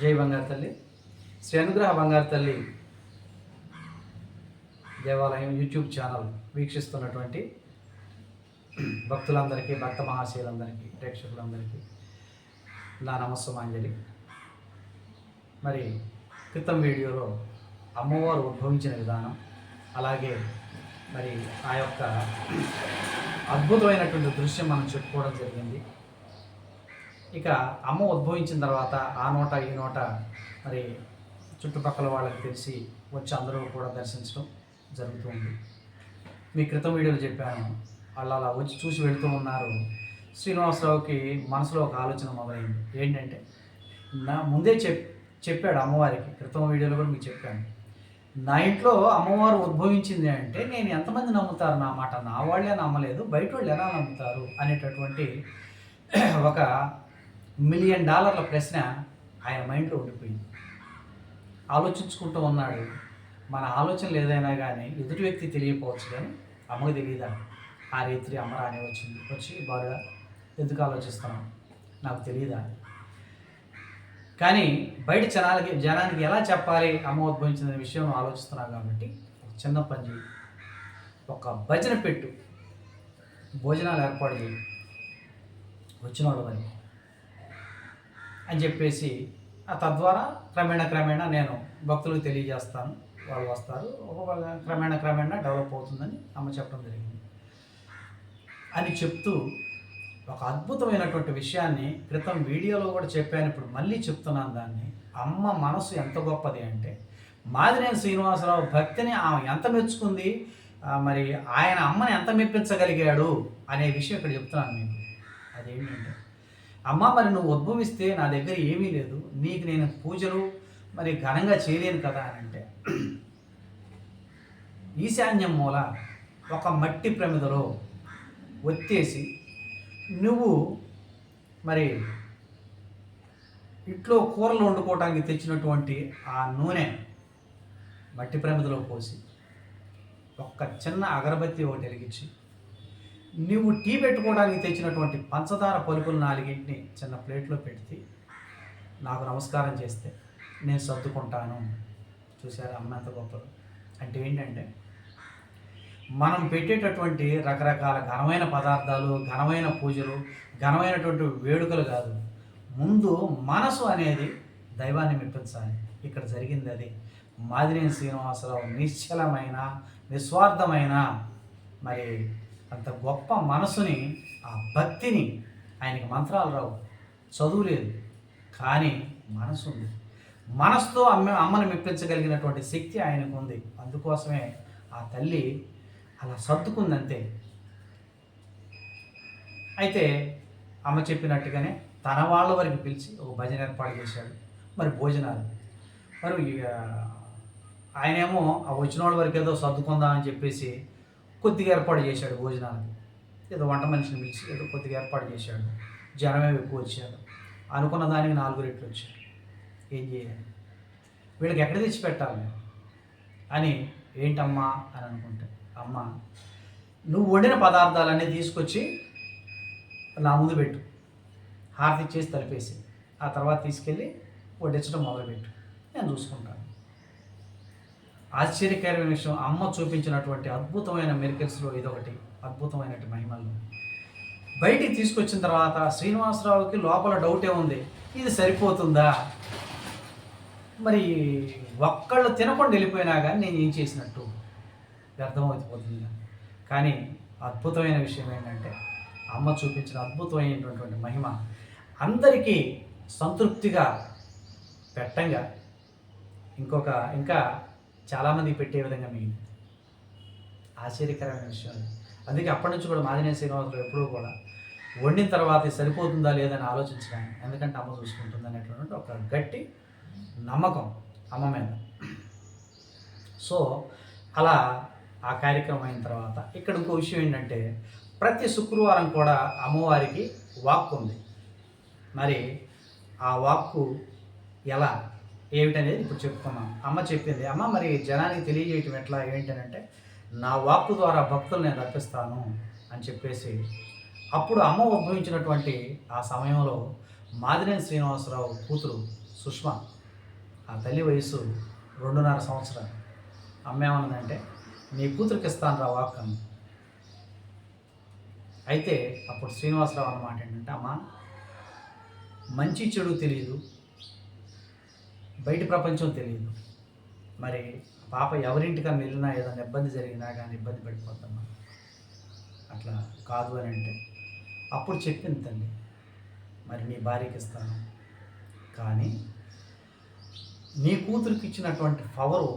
జై బంగారు తల్లి. శ్రీ అనుగ్రహ బంగారు తల్లి దేవాలయం యూట్యూబ్ ఛానల్ వీక్షిస్తున్నటువంటి భక్తులందరికీ భక్త మహాశయులందరికీ ప్రేక్షకులందరికీ నా నమస్సమాంజలి. మరి క్రితం వీడియోలో అమ్మవారు ఉద్భవించిన విధానం అలాగే మరి ఆ యొక్క అద్భుతమైనటువంటి దృశ్యం మనం చెప్పుకోవడం జరిగింది. ఇక అమ్మ ఉద్భవించిన తర్వాత ఆ నోట ఈ నోట మరి చుట్టుపక్కల వాళ్ళకి తెలిసి వచ్చి అందరూ కూడా దర్శించడం జరుగుతూ ఉంది. మీ క్రితం వీడియోలో చెప్పాను వాళ్ళు అలా వచ్చి చూసి వెళుతూ ఉన్నారు. శ్రీనివాసరావుకి మనసులో ఒక ఆలోచన మొదలైంది. ఏంటంటే నా ముందే చెప్ చెప్పాడు అమ్మవారికి క్రితం వీడియోలో కూడా మీకు చెప్పాను. నా ఇంట్లో అమ్మవారు ఉద్భవించింది అంటే నేను ఎంతమంది నమ్ముతారు? నా మాట నా వాళ్ళే నమ్మలేదు బయట వాళ్ళు ఎలా నమ్ముతారు? అనేటటువంటి ఒక మిలియన్ డాలర్ల ప్రశ్న ఆయన మైండ్లో ఉండిపోయింది. ఆలోచించుకుంటూ ఉన్నాడు. మన ఆలోచనలు ఏదైనా కానీ ఎదుటి వ్యక్తి తెలియకపోవచ్చు కానీ అమ్మకు తెలియదా ఆ రీతి అమ్మ రాని వచ్చింది. వచ్చి బాగా ఎందుకు ఆలోచిస్తున్నాం నాకు తెలియదా కానీ బయట జనాలకి జనానికి ఎలా చెప్పాలి అమ్మ ఉద్భవించిన విషయం ఆలోచిస్తున్నాం కాబట్టి చిన్న పని ఒక భజన పెట్టు. భోజనాలు ఏర్పాటు చేయి వచ్చిన వాళ్ళ మరి అని చెప్పేసి ఆ తద్వారా క్రమేణా క్రమేణా నేను భక్తులకు తెలియజేస్తాను. వాళ్ళు వస్తారు. ఒక క్రమేణా క్రమేణా డెవలప్ అవుతుందని అమ్మ చెప్పడం జరిగింది. అని చెప్తూ ఒక అద్భుతమైనటువంటి విషయాన్ని క్రితం వీడియోలో కూడా చెప్పాను. ఇప్పుడు మళ్ళీ చెప్తున్నాను దాన్ని. అమ్మ మనసు ఎంత గొప్పది అంటే మాదినేని శ్రీనివాసరావు భక్తిని ఆమె ఎంత మెచ్చుకుంది? మరి ఆయన అమ్మని ఎంత మెప్పించగలిగాడు? అనే విషయం ఇక్కడ చెప్తున్నాను మీకు. అదేంటంటే అమ్మ మరి నువ్వు ఉద్భవిస్తే నా దగ్గర ఏమీ లేదు. నీకు నేను పూజలు మరి ఘనంగా చేయలేను కదా అని అంటే ఈశాన్యం మూల ఒక మట్టి ప్రమిదలో ఒత్తేసి నువ్వు మరి ఇంట్లో కూరలు వండుకోవడానికి తెచ్చినటువంటి ఆ నూనె మట్టి ప్రమిదలో పోసి ఒక్క చిన్న అగరబత్తి ఒకటి వెలిగించి నువ్వు టీ పెట్టుకోవడానికి తెచ్చినటువంటి పంచదార పలుకులు నాలుగింటిని చిన్న ప్లేట్లో పెడితే నాకు నమస్కారం చేస్తే నేను సర్దుకుంటాను. చూసారా అమ్మ ఎంత గొప్పది? అంటే ఏంటంటే మనం పెట్టేటటువంటి రకరకాల ఘనమైన పదార్థాలు ఘనమైన పూజలు ఘనమైనటువంటి వేడుకలు కాదు. ముందు మనసు అనేది దైవాన్ని మెప్పించాలి. ఇక్కడ జరిగింది అది. మాదిరేని శ్రీనివాసరావు నిశ్చలమైన నిస్వార్థమైన మరి అంత గొప్ప మనసుని ఆ భక్తిని ఆయనకి మంత్రాలు రావు. చదువు లేదు. కానీ మనసు ఉంది. మనసుతో అమ్మ అమ్మని మెప్పించగలిగినటువంటి శక్తి ఆయనకు ఉంది. అందుకోసమే ఆ తల్లి అలా సర్దుకుంది అంతే అయితే అమ్మ చెప్పినట్టుగానే తన వాళ్ళ వరకు పిలిచి ఒక భజన ఏర్పాటు చేశాడు. మరి భోజనాలు. మరి ఇక ఆయనేమో ఆ వచ్చిన వాళ్ళ వరకు ఏదో సర్దుకుందాం అని చెప్పేసి కొద్దిగా ఏర్పాటు చేశాడు భోజనాలకి ఏదో వంట మనిషిని పిలిచి ఏదో కొద్దిగా ఏర్పాటు చేశాడు. జనమే ఎక్కువ వచ్చాడు అనుకున్న దానికి నాలుగు రెట్లు వచ్చాడు ఏం చేయాలి? వీళ్ళకి ఎక్కడ తెచ్చి పెట్టాలి? అని ఏంటమ్మా అని అనుకుంటే అమ్మ నువ్వు వండిన పదార్థాలన్నీ తీసుకొచ్చి నా ముందు పెట్టు. హారతి ఇచ్చేసి తలిపేసి ఆ తర్వాత తీసుకెళ్ళి వడ్డించడం మొదలుపెట్టు. నేను చూసుకుంటాను. ఆశ్చర్యకరమైన విషయం అమ్మ చూపించినటువంటి అద్భుతమైన మెరికల్స్లో ఇదొకటి అద్భుతమైనటువంటి మహిమల్లో బయటికి తీసుకొచ్చిన తర్వాత శ్రీనివాసరావుకి లోపల డౌటే ఉంది ఇది సరిపోతుందా? మరి ఒక్కళ్ళు తినకుండా వెళ్ళిపోయినా కానీ నేను ఏం చేసినట్టు? వ్యర్థమైపోతుంది కానీ అద్భుతమైన విషయం ఏంటంటే అమ్మ చూపించిన అద్భుతమైనటువంటి మహిమ అందరికీ సంతృప్తిగా పెట్టంగా ఇంకొక ఇంకా చాలామంది పెట్టే విధంగా మిగిలింది. ఆశ్చర్యకరమైన విషయం అందుకే అప్పటి నుంచి కూడా మాదినే శ్రీనివాసరావు ఎప్పుడూ కూడా వండిన తర్వాత సరిపోతుందా లేదని ఆలోచించడానికి ఎందుకంటే అమ్మ చూసుకుంటుంది అనేటువంటి ఒక గట్టి నమ్మకం అమ్మ మీద. సో అలా ఆ కార్యక్రమం అయిన తర్వాత ఇక్కడ ఇంకో విషయం ఏంటంటే ప్రతి శుక్రవారం కూడా అమ్మవారికి వాక్కు ఉంది. మరి ఆ వాక్కు ఎలా? ఏమిటనేది ఇప్పుడు చెప్పుకున్నాం అమ్మ చెప్పింది అమ్మ మరి జనానికి తెలియజేయటం ఎట్లా? ఏంటనంటే నా వాక్కు ద్వారా భక్తులు నేను రప్పిస్తాను అని చెప్పేసి. అప్పుడు అమ్మ ఉద్భవించినటువంటి ఆ సమయంలో మాదిరేని శ్రీనివాసరావు కూతురు సుష్మా ఆ తల్లి వయసు రెండున్నర సంవత్సరాలు. అమ్మ ఏమన్నదంటే నీ కూతురికి ఇస్తాను రా వాక్ అని. అయితే అప్పుడు శ్రీనివాసరావు అన్నమాట ఏంటంటే అమ్మ మంచి చెడు తెలియదు బయట ప్రపంచం తెలియదు. మరి పాప ఎవరింటికన్నా వెళ్ళినా ఏదైనా ఇబ్బంది జరిగినా కానీ ఇబ్బంది పడిపోతామా అట్లా కాదు అని అంటే అప్పుడు చెప్పింది తల్లి మరి నీ భార్యకి ఇస్తాను. కానీ నీ కూతురికి ఇచ్చినటువంటి పవరు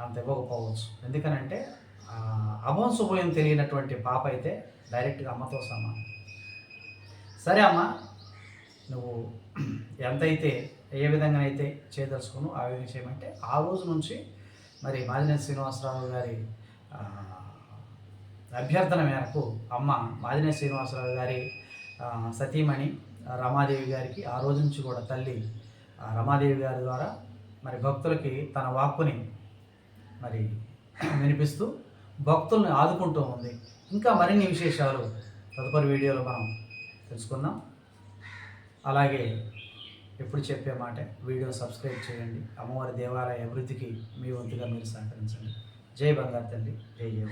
అంత ఇవ్వకపోవచ్చు. ఎందుకనంటే ఆ, అభం శుభయం తెలియనటువంటి పాప అయితే డైరెక్ట్గా అమ్మతో సమానం. సరే అమ్మ నువ్వు ఎంతైతే ఏ విధంగా అయితే చేయదలుచుకును ఆ విధంగా చేయమంటే ఆ రోజు నుంచి మరి మాదినేని శ్రీనివాసరావు గారి అభ్యర్థన మేరకు అమ్మ మాదినేని శ్రీనివాసరావు గారి సతీమణి రమాదేవి గారికి ఆ రోజు నుంచి కూడా తల్లి ఆ, రమాదేవి గారి ద్వారా మరి భక్తులకి తన వాక్కుని మరి వినిపిస్తూ భక్తుల్ని ఆదుకుంటూ ఉంది. ఇంకా మరిన్ని విశేషాలు తదుపరి వీడియోలో మనం తెలుసుకుందాం. అలాగే ఎప్పుడు చెప్పే మాట వీడియో సబ్స్క్రైబ్ చేయండి. అమ్మవారి దేవాలయ అభివృద్ధికి మీ వంతుగా మీరు సహకరించండి. జై బంగారు తల్లి జై జయ